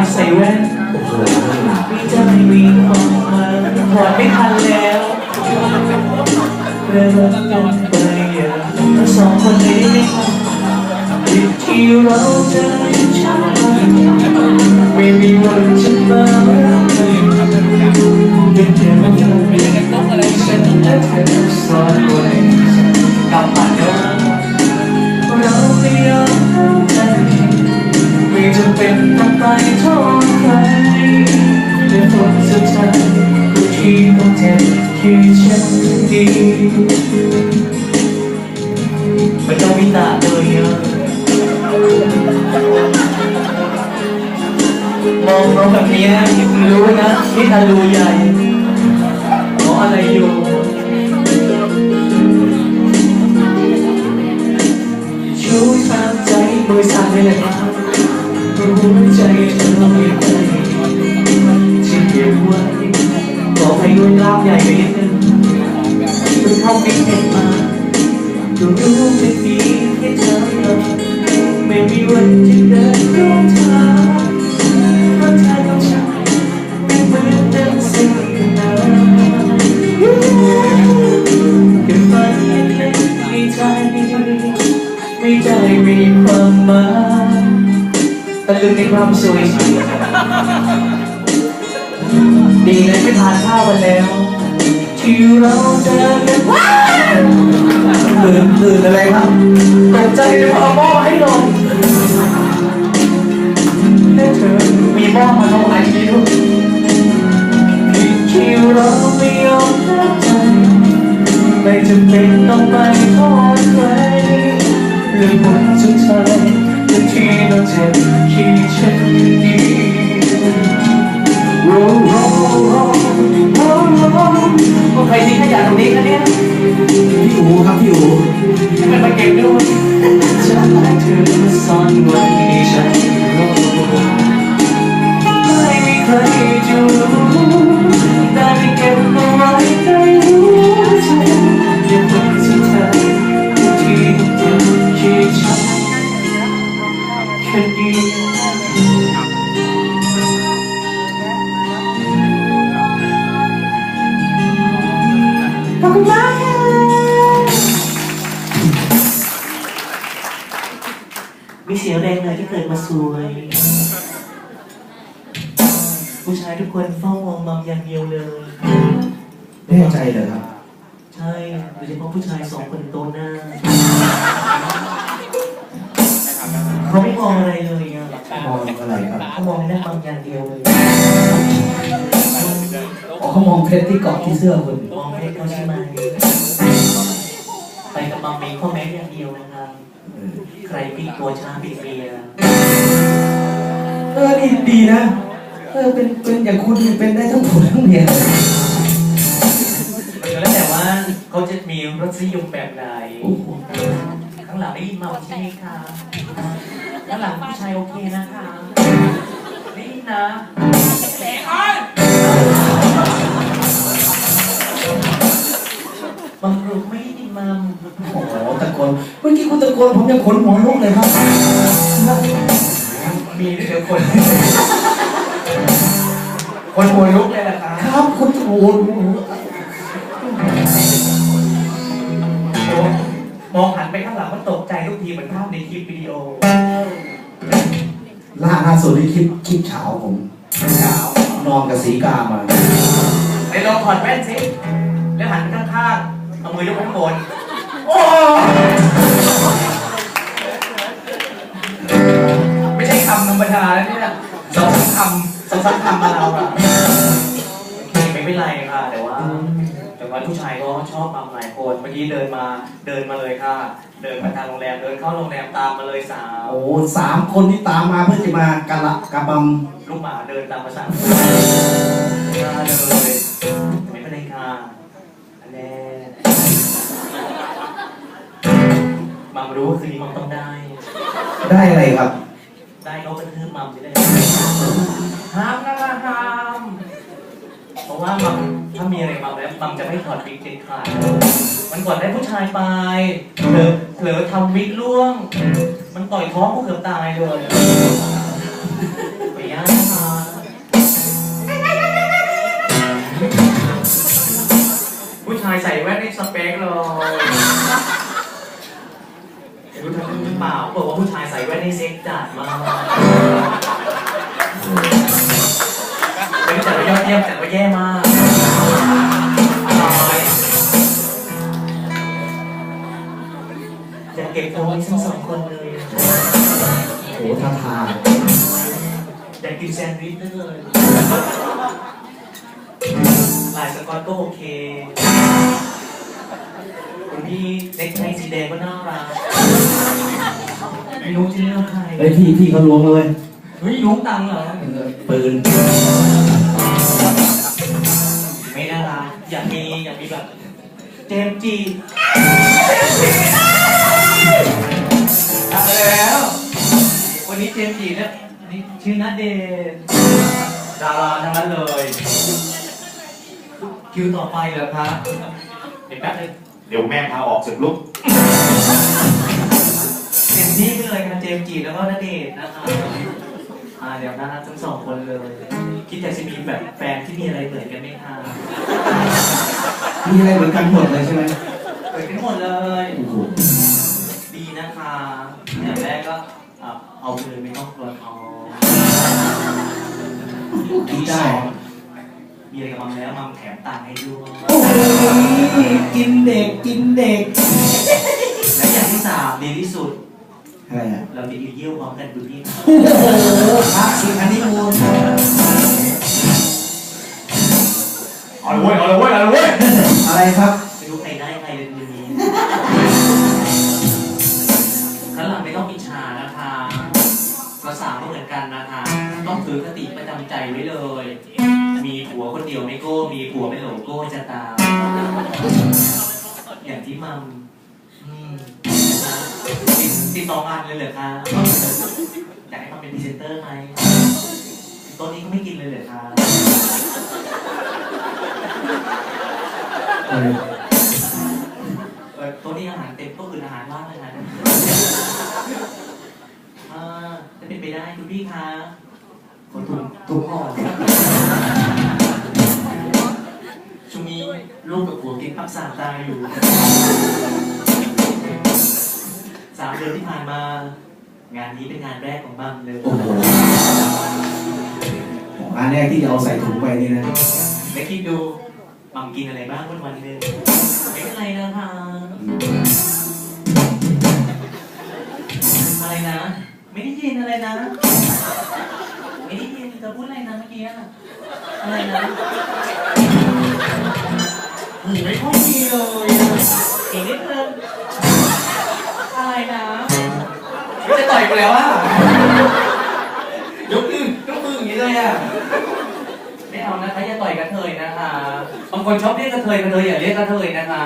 อยใส่แว่นพี่จะไม่มีความหมายถอดไม่ทันแล้วเริ่มต้นไปอย่างทั้งสองคนนี้ที่เราเจอช้า ผลสุดท้ายก็ที่ต้องเจ็บคือฉันดีมันต้องมีตาเลยอะมองน้องแบบนี้นะรู้นะที่ทะลุใหญ่เพราะอะไรอยู่ มีแค่เธอไม่มีวันที่เดินร่วมทางเพราะเธอกับฉันไม่เหมือนเดิมสิ่งนั้นเก็บไว้ในใจไม่ได้มีความหมายตะลึงในความสวยดีเลยที่ทานข้าวกันแล้ว ที่เราเจอกันว้าวตื่นตื่นอะไรครับตกใจพอหม้อให้ลงแต่เธอมีหม้อมาลงไหนดีลูกที่เราไม่ยอมรับใจไม่จำเป็นต้องไปโทษใครเรื่องผลสุดท้ายที่เราเจ็บที่ฉันดี โอ้ใครทิ้งขยะตรงนี้คะเนี่ยพี่อูครับพี่อูมันมาเก็บด้วย มีเสียแรงเลยที่เกิดมาสวย ผู้ชายทุกคนเฝ้ามองมัมอย่างเดียวเลย แน่ใจเหรอครับใช่โดยเฉพาะผู้ชายสองคนโตหน้าเขาไม่มองอะไรเลยอะมองอะไรครับเขามองแค่มัมอย่างเดียวเลยอ๋อเขามองเพชรที่เกาะที่เสื้อคุณมองเพชรเขาใช่ไหมไปกับมัมมีข้อแม้อย่างเดียวนะครับเออ ใครปีตัวช้าปีเมียเออนี่ดีนะ เออเป็นเป็นอย่างคุณนี่เป็นได้ทั้งผัวทั้งเมียแล้วแต่ว่าเขาจะมีรสนิยมแบบไหนโอ้โหข้างหลังได้ยินมาใช่ไหมคะข้างหลังผู้ชายโอเคนะคะได้ยินนะบางกลุ่มไม่ได้ยิน มัมโอ้โหตะโกนเมื่อกี้คุณตะโกนผมยังขนหัวลุกเลยครับ มีด้วยเดี๋ยวคน คนหัวลุกเลยล่ะครับครับคุณโอ้โหมองหันไปข้างหลังมันตกใจทุกทีเหมือนภาพในคลิปวิดีโอล่าล่าสุดที่คลิปคลิปเช้าผมเช้านอนกับสีกามาไหนลองถอดแว่นสิแล้วหันไปข้างๆเอา มือยกไปข้างบน โอ้ไม่ใช่คำธรรมดานะเนี่ยสองสามคำสองสามคำมาเราอะโอเคไม่เป็นไรค่ะแต่ว่า แต่ว่าผู้ชายก็ชอบมัมหลายคนเมื่อกี้เดินมาเดินมาเลยค่ะ เดินมาทางโรงแรมเดินเข้าโรงแรมตามมาเลยสาวโอ้โหสามคนที่ตามมาเพื่อจะมากะละกะบลูกหมาเดินตามมาสั่งมา รู้คืนมัมต้องได้ ได้อะไรครับ ได้เขาเป็นเพื่อนมัมจะได้ห้ามนะห้ามเพราะว่ามัมถ้ามีอะไรมัมแล้วมัมจะไม่ถอดวิกเด็ดขาดมันก่อนได้ผู้ชายไปเผลอเผลอทำวิกล่วง มันต่อยท้องกูเกือบตายเลยไปย่างค่ะผู้ชายใส่แว่นในสเปกเลย รู้ทันหรือเปล่าบอกว่าผู้ชายใส่แว่นนี่เซ็กจัดมากไม่ได้จัดว่ายอดเยี่ยมจัดว่าแย่มากตายอยากเก็บตัวไว้ทั้งสองคนเลยโอ้ท่าทางอยากกินแซนด์วิชนั่นเลยลายสกอตก็โอเคคน ที่เน็กไทสีแดงก็น่ารักไม่รู้จะเลือกใครไอ้ยพี่พี่เขาล้วงเลยเฮ้ยล้วงตังค์เหรอ ปืน ไม่น่ารักอยากมีอยากมีแบบเจมส์จีตัดแล้ว วันนี้เจมส์จีเนี่ยนี่ชื่อนัดเดนดาราทั้งนั้นเลย คิวต่อไปเหรอครับเดี๋ยวแป๊บนึง เดี๋ยวแม่พาออกจากลุกเต็มที่ไปเลยครับเจมส์จีแล้วก็นัดเดทนะครับอ่าเดี๋ยวน่ารักทั้งสองคนเลย คิดอยากจะมีแบบแฟนที่มีอะไรเหมือนกันไหมคะมีอะไรเหมือนกันหมดเลยใช่ไหมเหมือนกันหมดเลย โอ้โหดีนะคะอย่างแรกก็อะเอาเลยไม่ต้องกลัวท้องคิดได้ มีอะไรกับมัมแล้วมัมแถมตังค์ให้ด้วยโอ้โหกินเด็กกินเด็ก และอย่างที่สามดีที่สุด อะไรอะเราจะเยี่ยวพร้อมกันดูที่โอ้โหพระสิอันนี้มูลเอาเลยเว้ยเอาเลยเว้ยเอาเลยเว้ยอะไรครับไม่รู้ใครได้ใครเลยดูนี้ข้างหลังไม่ต้องอิจฉานะคะภาษามก็เหมือนกันนะคะ ต้องถือคติประจำใจไว้เลย มีผัวคนเดียวไม่โก้ มีผัวเป็นโหลโก้จะตาม อย่างที่มัมอืมติดติดต่องานเลยเหรอคะอยากให้มัมเป็นพรีเซนเตอร์ไหมตัวนี้ก็ไม่กินเลยเหรอคะเออเออตัวนี้อาหารเต็มก็คืออาหารว่างเลยนะอ่าจะเป็นไปได้คุณพี่คะขอถุงถุงห่อ ลูกกับผัวกินพักสามตายอยู่ สามเดือนที่ผ่านมา งานนี้เป็นงานแรกของบัมเลย โอ้โหงานแรกที่จะเอาใส่ถุงไปนี่นะ แล้วคิดดูบัมกินอะไรบ้างวันวันๆหนึงไม่เป็นไรนะคะอะไรนะ ไม่ได้ยินอะไรนะ ไม่ได้ยินจะพูดอะไรนะเมื่อกี้อะอะไรนะหู ไม่ค่อยดีเลยอีกนิดนึงอะไรนะไม่จะต่อยกูแล้วอะยกมือยกมืออย่างนี้เลยอะไม่เอานะคะอย่าต่อยกระเทยนะคะบางคนชอบเรียกกระเทยกระเทยอย่าเรียกกระเทยนะคะ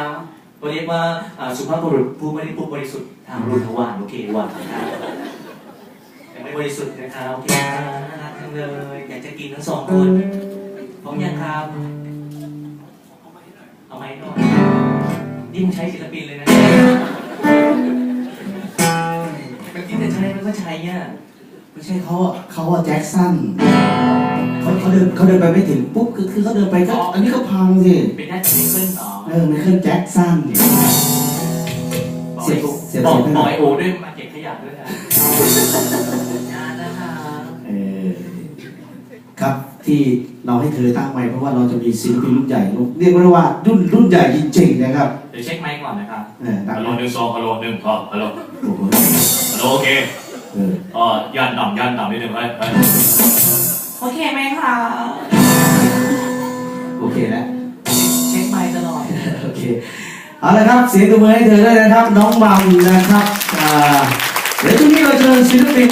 ตัวเรียกว่าอ่าสุภาพบุรุษผู้ไม่ได้ผู้บริสุทธิ์ทางรุ่นทวารโอเคว่ะนะครับยังไม่บริสุทธิ์นะครับโอเคครับน่ารักจังเลยอยากจะกินทั้งสองคนพร้อมยังครับ นี่มึงใช้ศิลปินเลยนะเมื่อกี้แต่ใช้มันก็ใช้อะไม่ใช่เขาเขาว่าแจ็คสันเขาเขาเดินเขาเดินไปไม่ถึงปุ๊บคือคือเขาเดินไปก็อันนี้ก็พังสิเป็นนักเล่นเหรอเออไมเคิลแจ็คสันบอกเสีไอ้ยโอเสียบอกเสียบอกไอโอด้วยมาเก็บขยะด้วยนะ ที่เราให้เธอตั้งไว้เพราะว่าเราจะมีศิลปินรุ่นใหญ่ เรียกได้ว่ารุ่นรุ่นใหญ่จริงๆนะครับเดี๋ยวเช็คไมค์ก่อนนะครับเออตั้งฮัลโหลไว้หนึ่งสองฮัลโหลหนึ่งสองฮัลโหลโอ้โหฮัลโหลโอเคเออเอ่อย่านต่ำย่านต่ำนิดหนึ่งไปไปโอเคไหมคะโอเคแล้วเช็คไมค์ตลอดโอเคเอาละครับเสียงตัวมือให้เธอด้วยนะครับ น้องมัมนะครับอ่าเดี๋ยวช่วงนี้เราเชิญศิลปิน